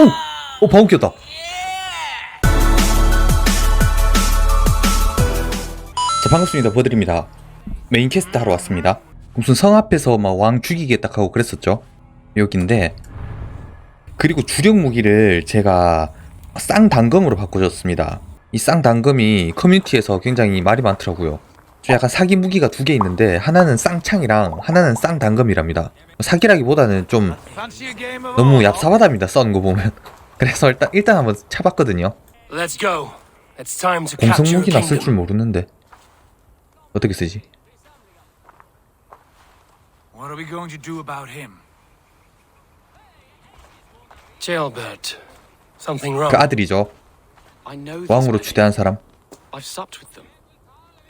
오! 오, 방금 꼈다. 자, 반갑습니다. 버드립니다. 메인 캐스트 하러 왔습니다. 무슨 성 앞에서 막 왕 죽이겠다 하고 그랬었죠. 여긴데. 그리고 주력 무기를 제가 쌍단검으로 바꿔줬습니다. 이 쌍단검이 커뮤니티에서 굉장히 말이 많더라고요. 좀 약간 사기 무기가 두 개 있는데 하나는 쌍창이랑 하나는 쌍단검이랍니다. 사기라기보다는 좀 너무 얍삽하답니다. 썬 거 보면. 그래서 일단 일단 한번 차봤거든요. 공성 쓸 kingdom. 줄 모르는데 어떻게 쓰지? What are we going to do about him? Jailbird. Something wrong. 그 아들이죠. 왕으로. 추대한 사람. I've supped with them.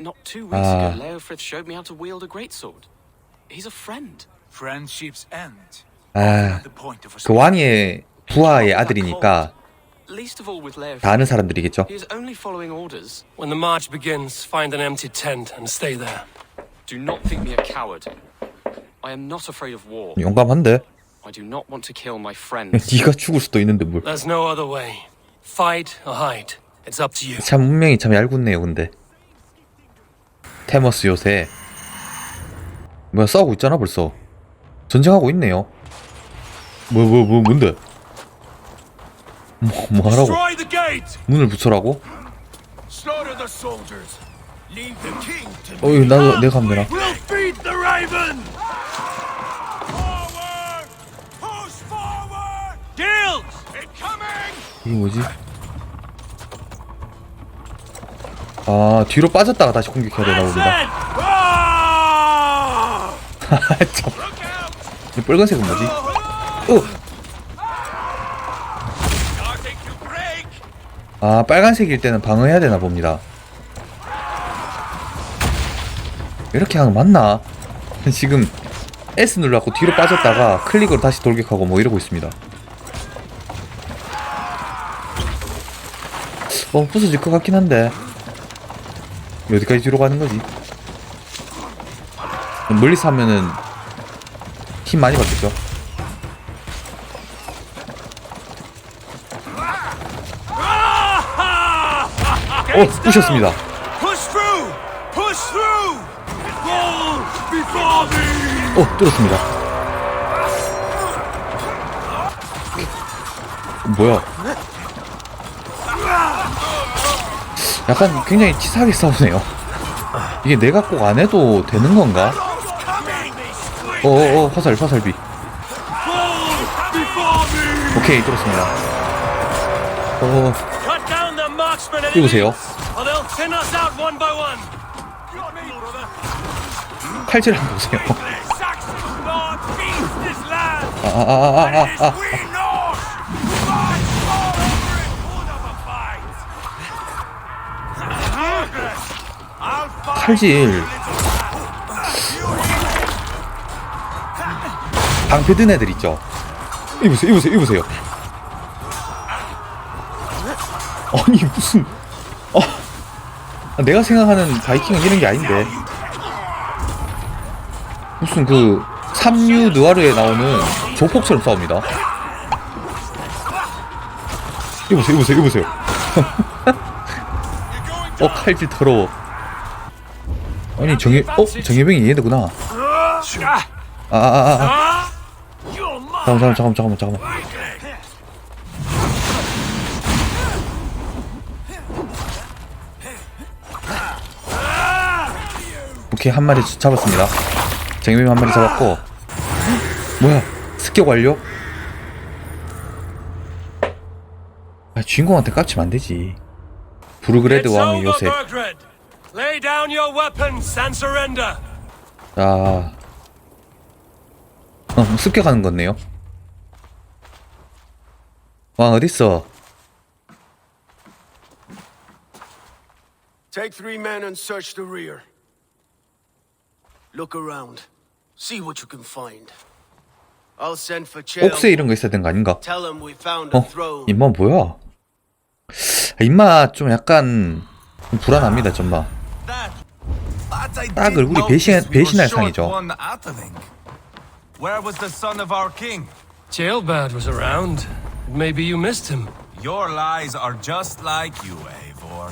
Not two weeks Ah. ago, Leofrith showed me how to wield a greatsword. He's a friend. Friendship's end. 아, The point of a 그 왕의 부하의 아들이니까 Least of all with Leofrith. 다 아는 사람들이겠죠. He is only following orders. When the march begins, find an empty tent and stay there. Do not think me a coward. I am not afraid of war. 용감한데? I do not want to kill my friends. 네가 죽을 수도 있는데 뭘? There's no other way. Fight or hide. It's up to you. 참 운명이 참 얄궂네요, 근데. 테머스 요새 뭐야 싸우고 있잖아 벌써. 전쟁하고 있네요. 뭐 뭐 뭐 뭔데? 뭐, 뭐 하라고? 문을 to 어이 나도 내가 하면 되나? 이게 뭐지? 아 뒤로 빠졌다가 다시 공격해야 되나 봅니다. 참, out! 이 빨간색은 뭐지? 어! 아 빨간색일 때는 방어해야 되나 봅니다. 이렇게 하는 거 맞나? 지금 S 눌러갖고 뒤로 빠졌다가 클릭으로 다시 돌격하고 뭐 이러고 있습니다. 어 부서질 것 같긴 한데 어디까지 뒤로 가는 거지? 멀리서 하면은 힘 많이 받겠죠? 어 부셨습니다. 어, 뚫었습니다. 뭐야? 약간 굉장히 치사하게 싸우네요. 이게 내가 꼭 안 해도 되는 건가? 어어어, 화살, 화살비. 오케이, 뚫었습니다. 어, 이보세요. 칼질 한번 보세요. 아, 아, 아, 아, 아, 아. 칼질. 방패 든 애들 있죠? 이보세요, 이보세요, 이보세요. 아니, 무슨. 아, 내가 생각하는 바이킹은 이런 게 아닌데. 무슨 그, 삼류 느와르에 나오는 조폭처럼 싸웁니다. 이보세요, 이보세요, 이보세요. 어, 칼질 더러워. 아니, 정예, 어? 정예병이 얘네구나. 아, 아, 아, 아. Mine! 잠깐만, 잠깐만, 잠깐만, 잠깐만. 오케이, 한 마리 잡았습니다. 쟁여빔 한 마리 잡았고. 뭐야, 습격 완료? 아, 주인공한테 깝치면 안 되지. It's 왕의 요새. Lay down your weapons and surrender. 자, 어, 습격하는 거네요. 왕 어딨어? Take three men and search the rear. Look around. See what you can find. I'll send for Chael. 옥새 이런 거 있어야 되는 거 아닌가? Tell him we found a 어? throne. 입맛 뭐야? 입맛 좀 약간 좀 불안합니다, 좀마. 딱 얼굴이 배신- 배신할 상이죠. Where was the son of our king? Jailbird was around. Maybe you missed him. Your lies are just like you, Eivor.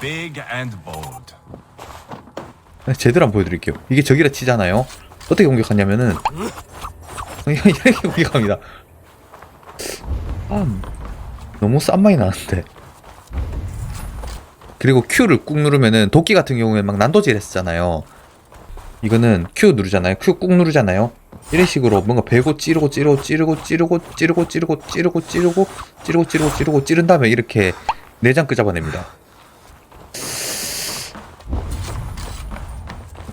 Big and bold. 제대로 한번 보여드릴게요. 이게 적이라 치잖아요. 어떻게 공격하냐면은 이렇게 공격합니다. 아, 너무 싼 맛이 나는데. 그리고 Q를 꾹 누르면은 도끼 같은 경우에 막 난도질 했었잖아요. 이거는 Q 누르잖아요. Q 꾹 누르잖아요. 이런 식으로 뭔가 베고 찌르고 찌르고 찌르고 찌르고 찌르고 찌르고 찌르고 찌르고 찌르고 찌르고 찌르고 찌른 다음에 이렇게 내장 끄잡아냅니다.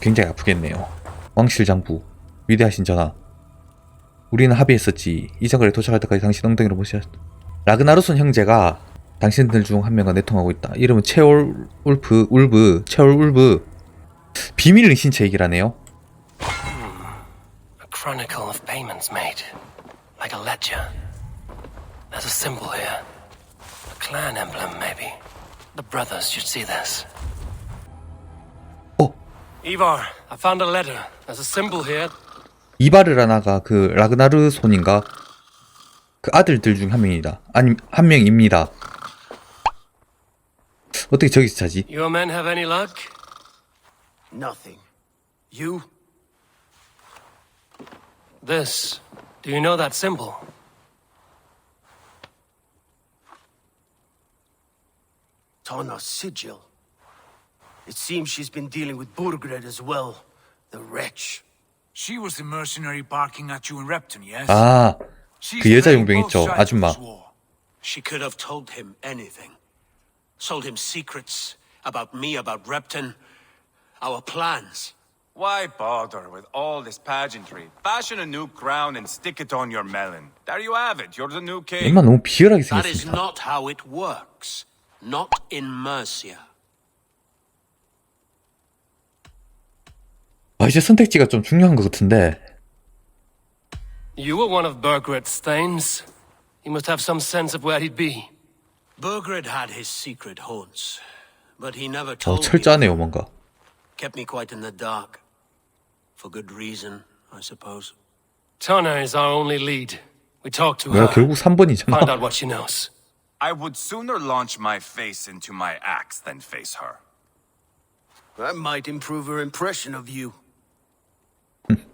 굉장히 아프겠네요. 왕실 장부 위대하신 전하 우리는 합의했었지 이 정글에 도착할 때까지 당신 엉덩이로 모셔 라그나로슨 형제가 당신들 중 한 명과 내통하고 있다 이름은 체올 울프 울브 체올 울브 비밀 의 신체 얘기라네요 A chronicle of payments made. Like a ledger. There's a symbol here. A clan emblem, maybe. The brothers should see this. 어 Ivar, I found a letter. There's a symbol here. 이바르라나가 그 라그나르손인가 그 아들들 중 한 명이다 아니 한 명입니다 어떻게 저기서 자지 Your men have any luck? Nothing. You? This. Do you know that symbol? Tana's sigil. It seems she's been dealing with Burgred as well. The wretch. She was the mercenary barking at you in Repton, yes? 아 She's 그 여자 playing 용병 both 있죠, sides of 아줌마. this war. She could have told him anything. Told him secrets about me, about Repton, our plans. Why bother with all this pageantry? Fashion a new crown and stick it on your melon. There you have it. You're the new king. 엄마 너무 비열하게 That is 생겼습니다 not how it works. Not in Mercia. 아 이제 선택지가 좀 중요한 것 같은데 You were one of Bergred's thanes. He must have some sense of where he'd be. Burgred had his secret haunts, but he never 어 told me. 철저하네요 뭔가 Kept me quite in the dark. For good reason, I suppose. Tana is our only lead. We talked to 뭐야 her. 결국 3번이잖아 Find out what she knows. I would sooner launch my face into my axe than face her. That might improve her impression of you.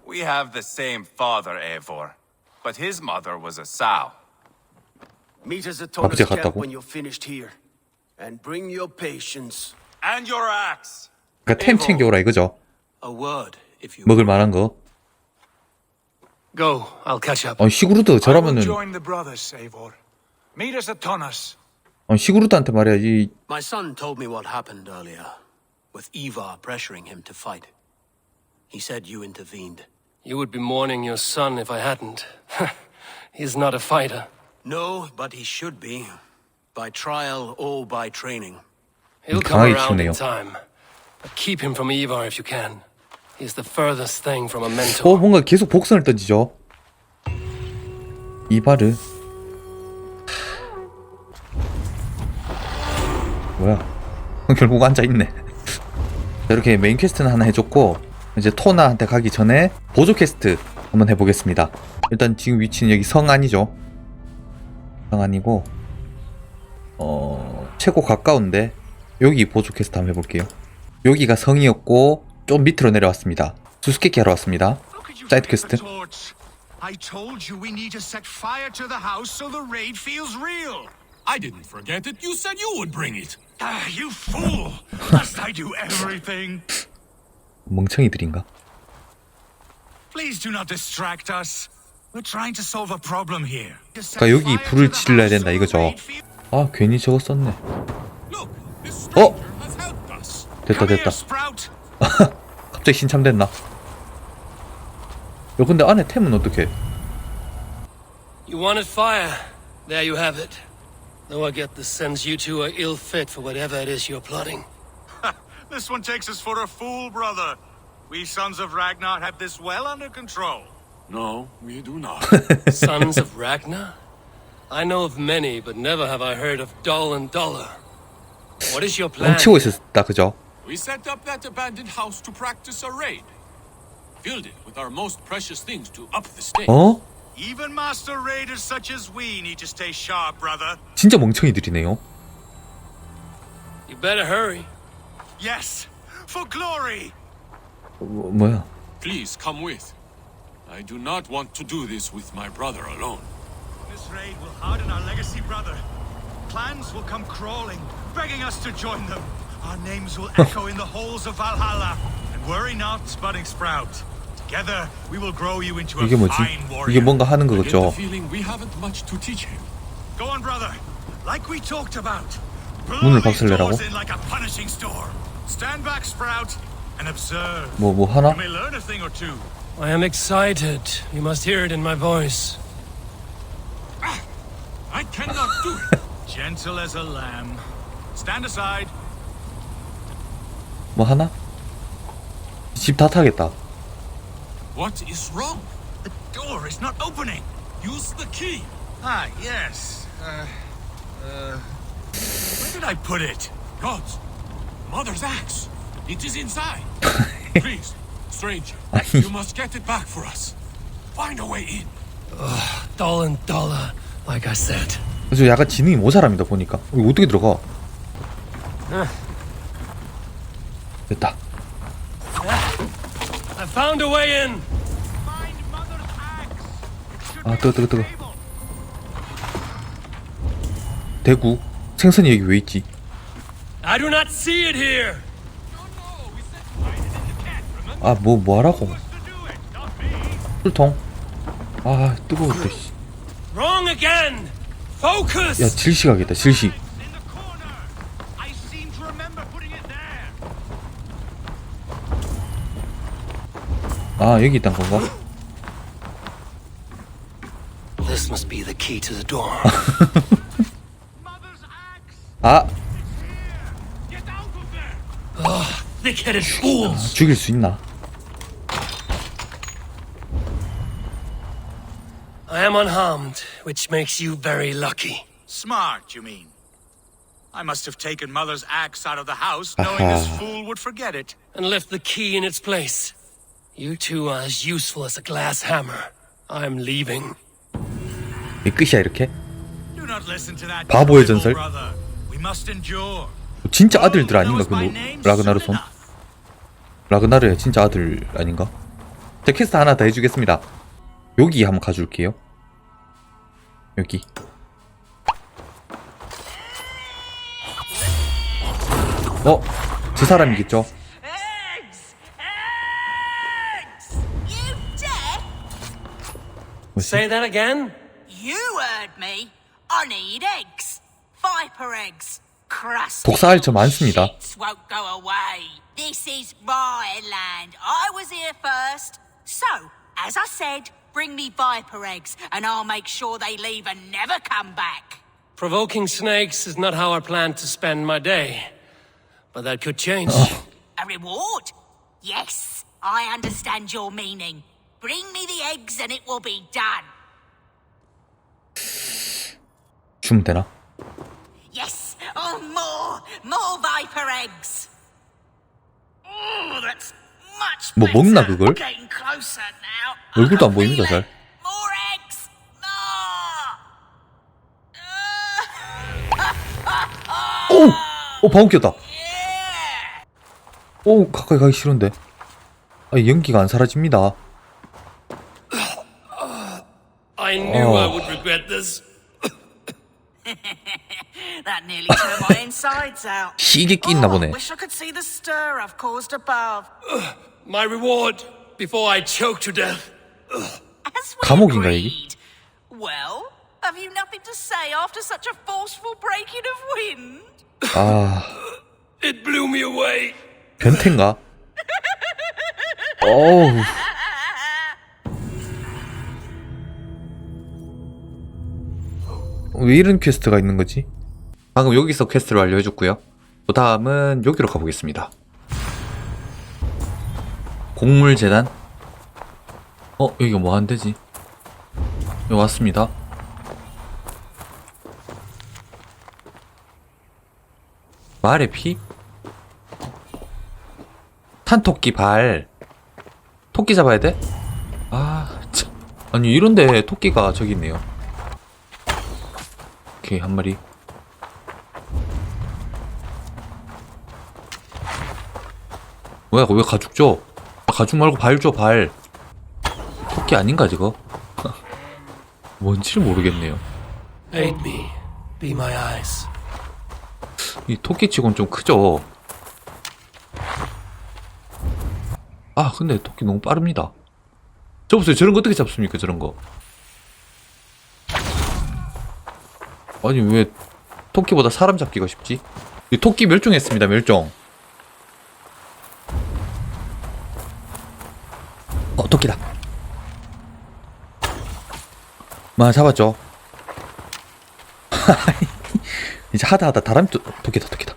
We have the same father, Eivor. But his mother was a sow. Meet us at Tana's 아버지가 camp 갔다고? when you're finished here. And bring your patience. And your axe! 그러니까 템 챙겨오라 이거죠 A word, if you 먹을 만한 거 Go, I'll catch up. 어, 시구르드 I will 저라면은 join the brothers, Eivor. Meet us at Tonnas. 어, 시구르드한테 말해야지 My son told me what happened earlier, with Ivar pressuring him to fight. He said you intervened. You would be mourning your son if I hadn't. He's not a fighter. No, but he should be. By trial or by training. He'll come around in time. But keep him from Ivar if you can. He's the furthest thing from a 어 mentor. 뭔가 계속 복선을 던지죠 이바르 뭐야 결국 앉아 있네 자, 이렇게 메인 퀘스트는 하나 해줬고 이제 토나한테 가기 전에 보조 퀘스트 한번 해보겠습니다 일단 지금 위치는 여기 성 안이죠 성 안이고 어 최고 가까운데 여기 보조 퀘스트 한번 해볼게요 여기가 성이었고 좀 밑으로 내려왔습니다 수수께끼 하러 왔습니다 사이드 퀘스트 I told you we need to set fire to the house so the raid feels real. I didn't forget it. You said you would bring it. Ah, you fool! Must I do everything? 멍청이들인가? Please do not distract us. We're trying to solve a problem here. 그러니까 여기 불을 질러야 된다 이거죠. 아 괜히 저거 썼네. Look, this Oh. stranger has helped us. 됐다 Come here, 됐다. Sprout. 갑자기 신참됐나? 야 근데 안에 템은 어떻게? You wanted fire. There you have it. Though I get the sense you two are ill fit for whatever it is you're plotting. This one takes us for a fool, brother. We sons of Ragnar have this well under control. No, we do not. Sons of Ragnar? I know of many, but never have I heard of Doll and Dollar. What is your plan? 뻥치고 있었다 그죠? we set up that abandoned house to practice a raid. Filled it with our most precious things to up the stakes. 어? Even master raiders such as we need to stay sharp, brother. 진짜 멍청이들이네요. You better hurry. Yes, for glory. 뭐, 뭐야? Please come with. I do not want to do this with my brother alone. This raid will harden our legacy, brother. Clans will come crawling, begging us to join them. Our names will echo in the halls of Valhalla. And worry not, Budding Sprout. Together, we will grow you into a 이게 뭐지? fine 이게 warrior. 뭔가 하는 I get the 거겠죠? feeling we haven't much to teach him. Go on, brother. Like we talked about. 문을 Blow these 박살내라고? doors in like a punishing storm. Stand back, Sprout, and observe. 뭐 뭐 하나? You may learn a thing or two. I am excited. You must hear it in my voice. I cannot do it. Gentle as a lamb. Stand aside. 뭐 하나? 집 다 타겠다. What is wrong? The door is not opening. Use the key. Ah, yes. Uh, uh. Where did I put it? Gods, mother's axe. It is inside. Please, stranger, 아니. you must get it back for us. Find a way in. Dollar dollar, like I said. 그래서 약간 지능이 모자랍니다 보니까. 이거 어떻게 들어가? 됐다. I found a way in. Find Mother's axe. 아 뜨거 뜨거 뜨거. 대구 생선이 여기 왜 있지? I do not see it here. 아 뭐 뭐 하라고? 술통. 아 뜨거웠다. 씨. 야 질식 하겠다 질식. It there. 아 여기 있단 건가? This must be the key to the door. Mother's axe. 아 fools. 죽일 수 있나? I am unharmed, which makes you very lucky. Smart, you mean? I must have taken Mother's axe out of the house, knowing this fool would forget it. And left the key in its place. You two are as useful as a glass hammer. I'm leaving. 이 끝이야 이렇게? Do not listen to that 바보의 전설? brother. We must endure. 진짜 아들들 아닌가 그 my 노- name 라그나르 soon 손? enough. 라그나르의 진짜 아들 아닌가? 자 퀘스트 하나 더 해주겠습니다. 여기 한번 가줄게요. 여기. 어? 저 사람이겠죠? Eggs! Eggs! You deaf? 뭐지? Say that again? You heard me. I need eggs. Viper eggs. Crusty 독사알 저 little 많습니다. shits won't go away. This is my land. I was here first. So, as I said, bring me viper eggs and I'll make sure they leave and never come back. Provoking snakes is not how I plan to spend my day. But that could change. A reward? Yes, I understand your meaning. Bring me the eggs and it will be done. 주면 되나? Yes! Oh, more! More viper eggs! Oh, that's much 뭐 better. 먹나, 그걸? Getting closer now. 얼굴도 안 보입니다, 잘. 오! 오 방울 꼈다. 오 가까이 가기 싫은데. 아 연기가 안 사라집니다. I knew Oh. I would regret this. That nearly turned my insides out. 희게 끼있나 Oh, 보네. wish I could see the stir I've caused above. My reward before I choke to death. As we 감옥인가, 이게? agreed. Well, have you nothing to say after such a forceful breaking of wind? 아 It blew me away. 변태인가? 어우. 왜 이런 퀘스트가 있는 거지? 방금 여기서 퀘스트를 완료해줬고요. 그 다음은 여기로 가보겠습니다. 곡물재단? 어, 여기가 뭐 하는 데지? 여기 왔습니다. 말의 피? 탄토끼 발. 토끼 잡아야 돼? 아, 참. 아니 이런데 토끼가 저기 있네요 오케이 한 마리 뭐야 왜 가죽 줘? 가죽 말고 발 줘 발 토끼 아닌가 저거? 뭔지를 모르겠네요 Aid me. Be my eyes. 이 토끼치곤 좀 크죠? 아 근데 토끼 너무 빠릅니다 저 보세요 저런 거 어떻게 잡습니까 저런 거 아니 왜 토끼보다 사람 잡기가 쉽지? 이 토끼 멸종했습니다 멸종 어 토끼다 마 잡았죠. 이제 하다 하다 다람쥐 또- 토끼다 토끼다.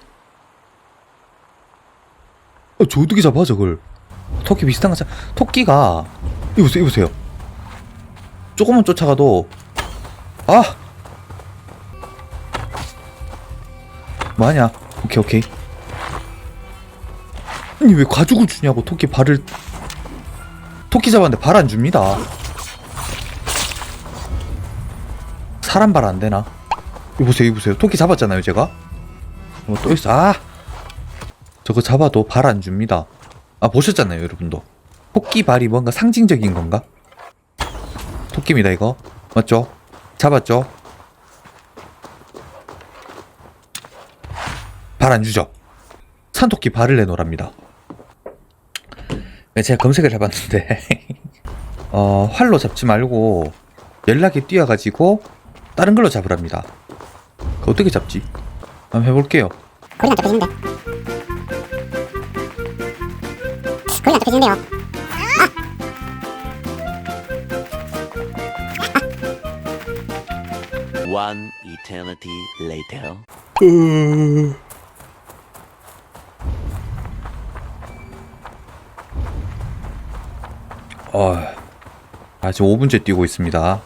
어, 저 어떻게 잡아 저걸? 토끼 비슷한 거 잡... 토끼가 이거 보세요 이거 보세요. 조금만 쫓아가도 아! 뭐하냐? 오케이 오케이. 아니 왜 가죽을 주냐고 토끼 발을. 토끼 잡았는데 발 안 줍니다 사람 발 안 되나 이거 보세요, 이거 보세요. 토끼 잡았잖아요, 제가. 어, 또 있어. 아! 저거 잡아도 발 안 줍니다. 아, 보셨잖아요, 여러분도. 토끼 발이 뭔가 상징적인 건가? 토끼입니다, 이거. 맞죠? 잡았죠? 발 안 주죠? 산토끼 발을 내놓으랍니다. 네, 제가 검색을 해봤는데, 어, 활로 잡지 말고, 연락이 뛰어가지고, 다른 걸로 잡으랍니다. 어떻게 잡지? 한번 해볼게요. 거리가 안 잡혀지는데요. 거리가 안 잡혀지는데요. One eternity later. 어, 아, 지금 5분째 뛰고 있습니다.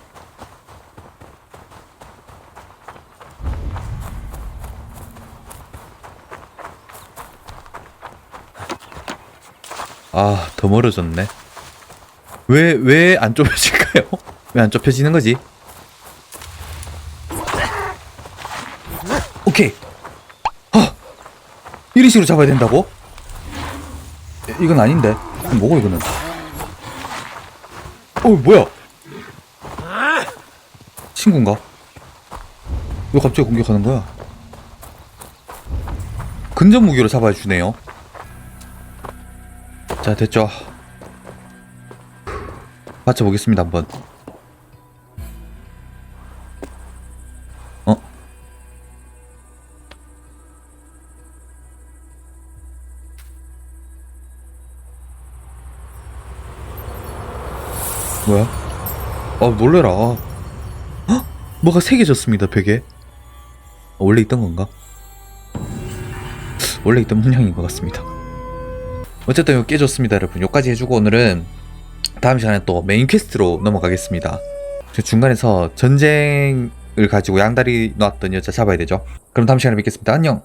아, 더 멀어졌네. 왜, 왜 안 좁혀질까요? 왜 안 좁혀지는 거지? 오케이. 아, 이런 식으로 잡아야 된다고? 이건 아닌데. 뭐고, 이거는? 어 뭐야? 친구인가? 왜 갑자기 공격하는 거야? 근접 무기로 잡아주네요. 자 됐죠. 맞춰보겠습니다 한번. 어? 뭐야? 아 놀래라 헉? 뭐가 새겨졌습니다 벽에 어, 원래 있던 건가? 원래 있던 문양인 것 같습니다 어쨌든 이거 깨졌습니다 여러분. 여기까지 해주고 오늘은 다음 시간에 또 메인 퀘스트로 넘어가겠습니다. 저 중간에서 전쟁을 가지고 양다리 놨던 여자 잡아야 되죠? 그럼 다음 시간에 뵙겠습니다. 안녕